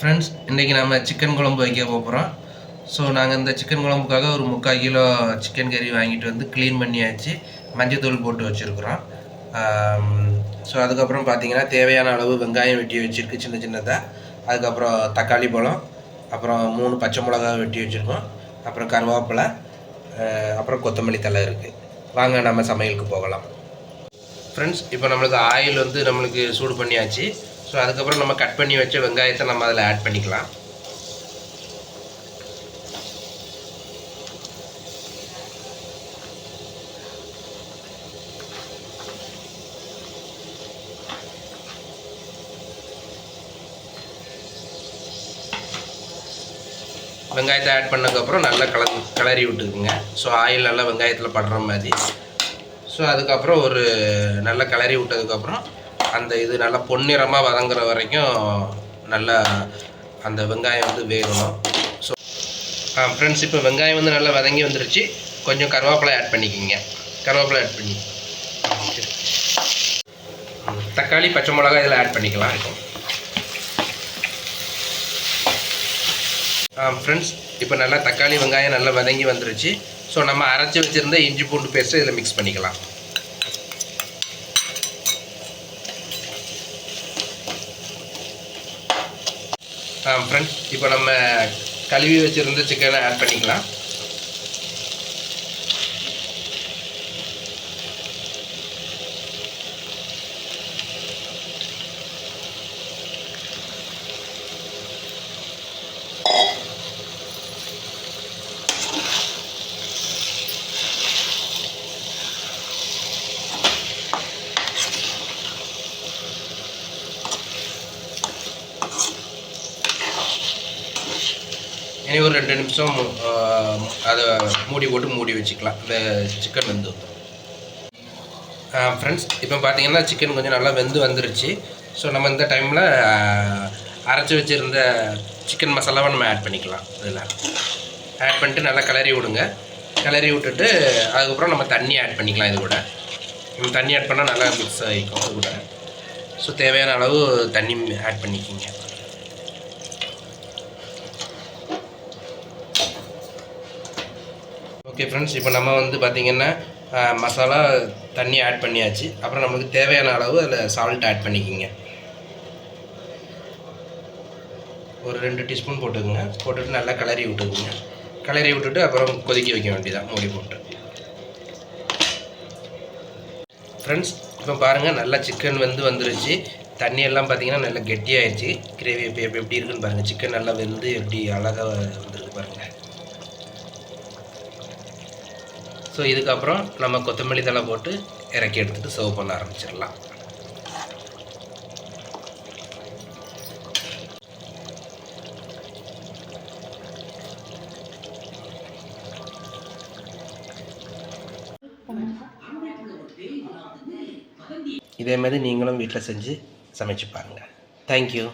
Friends இன்றைக்கி நம்ம chicken குழம்பு வைக்க போகிறோம் ஸோ நாங்கள் இந்த சிக்கன் குழம்புக்காக ஒரு முக்கால் கிலோ சிக்கன் கறி வாங்கிட்டு வந்து க்ளீன் பண்ணியாச்சு. மஞ்சத்தூள் போட்டு வச்சுருக்குறோம். ஸோ அதுக்கப்புறம் பார்த்தீங்கன்னா தேவையான அளவு வெங்காயம் வெட்டி வச்சுருக்கு சின்ன சின்னதாக அதுக்கப்புறம் தக்காளி பழம் அப்புறம் மூணு பச்சை மிளகா வெட்டி வச்சுருக்கோம். அப்புறம் கருவேப்பிலை அப்புறம் கொத்தமல்லி தழை இருக்குது வாங்க நம்ம சமையலுக்கு போகலாம். ஃப்ரெண்ட்ஸ் இப்போ நம்மளுக்கு ஆயில் வந்து நம்மளுக்கு சூடு பண்ணியாச்சு. ஸோ அதுக்கப்புறம் நம்ம கட் பண்ணி வச்ச வெங்காயத்தை நம்ம அதில் ஆட் பண்ணிக்கலாம். வெங்காயத்தை ஆட் பண்ணதுக்கப்புறம் நல்லா கல கிளறி விட்டுக்குங்க. ஸோ ஆயில் நல்லா வெங்காயத்தில் படுற மாதிரி. ஸோ அதுக்கப்புறம் ஒரு நல்லா கிளறி விட்டதுக்கப்புறம் அந்த இது நல்லா பொன்னிறமாக வதங்குற வரைக்கும் நல்லா அந்த வெங்காயம் வந்து வேகணும். ஸோ ஃப்ரெண்ட்ஸ் இப்போ வெங்காயம் வந்து நல்லா வதங்கி வந்துருச்சு. கொஞ்சம் கருவேப்பிலை ஆட் பண்ணிக்கோங்க. கருவேப்பிலை ஆட் பண்ணி. தக்காளி பச்சை மிளகாய் இதில் ஆட் பண்ணிக்கலாம். இருக்கும் ஃப்ரெண்ட்ஸ் இப்போ நல்லா தக்காளி வெங்காயம் நல்லா வதங்கி வந்துருச்சு. ஸோ நம்ம அரைச்சி வச்சுருந்த இஞ்சி பூண்டு பேஸ்ட்டு இதில் மிக்ஸ் பண்ணிக்கலாம். ஃப்ரெண்ட்ஸ் இப்போ நம்ம கழுவி வச்சுருந்த சிக்கனை ஆட் பண்ணிக்கலாம். இனி ஒரு ரெண்டு நிமிஷம் அதை மூடி போட்டு மூடி வச்சுக்கலாம். இந்த சிக்கன் வெந்து ஃப்ரெண்ட்ஸ் இப்போ பார்த்தீங்கன்னா சிக்கன் கொஞ்சம் நல்லா வெந்து வந்துருச்சு. ஸோ நம்ம இந்த டைமில் அரைச்சி வச்சுருந்த சிக்கன் மசாலாவை நம்ம ஆட் பண்ணிக்கலாம். இதில். ஆட் பண்ணிட்டு நல்லா கிளறி விடுங்க. கிளறி விட்டுட்டு அதுக்கப்புறம் நம்ம தண்ணி ஆட் பண்ணிக்கலாம் இது கூட. நம்ம தண்ணி ஆட் பண்ணால் நல்லா மிக்ஸ் ஆகிக்கும் அது கூட. ஸோ தேவையான அளவு தண்ணி ஆட் பண்ணிக்கோங்க. ஓகே ஃப்ரெண்ட்ஸ் இப்போ நம்ம வந்து பார்த்திங்கன்னா மசாலா தண்ணி ஆட் பண்ணியாச்சு. அப்புறம் நம்மளுக்கு தேவையான அளவு அதில் சால்ட் ஆட் பண்ணிக்கிங்க. ஒரு ரெண்டு டீஸ்பூன் போட்டுக்கோங்க. போட்டுட்டு நல்லா கிளறி விட்டுக்குங்க. கிளறி விட்டுட்டு அப்புறம் கொதிக்க வைக்க வேண்டியதான் மூடி போட்டு. ஃப்ரெண்ட்ஸ் இப்போ பாருங்கள் நல்லா சிக்கன் வந்து வந்துருச்சு. தண்ணி எல்லாம் நல்லா கெட்டியாகிடுச்சு கிரேவி இப்போ எப்படி இருக்குன்னு பாருங்கள் சிக்கன் நல்லா வெந்து எப்படி அழகாக வந்துருக்கு பாருங்கள் ஸோ இதுக்கப்புறம் நம்ம கொத்தமல்லி தழை போட்டு இறக்கி எடுத்துட்டு சர்வ் பண்ண ஆரம்பிச்சிடலாம். இதே மாதிரி நீங்களும் வீட்டில் செஞ்சு சமைச்சு பாருங்கள் தேங்க்யூ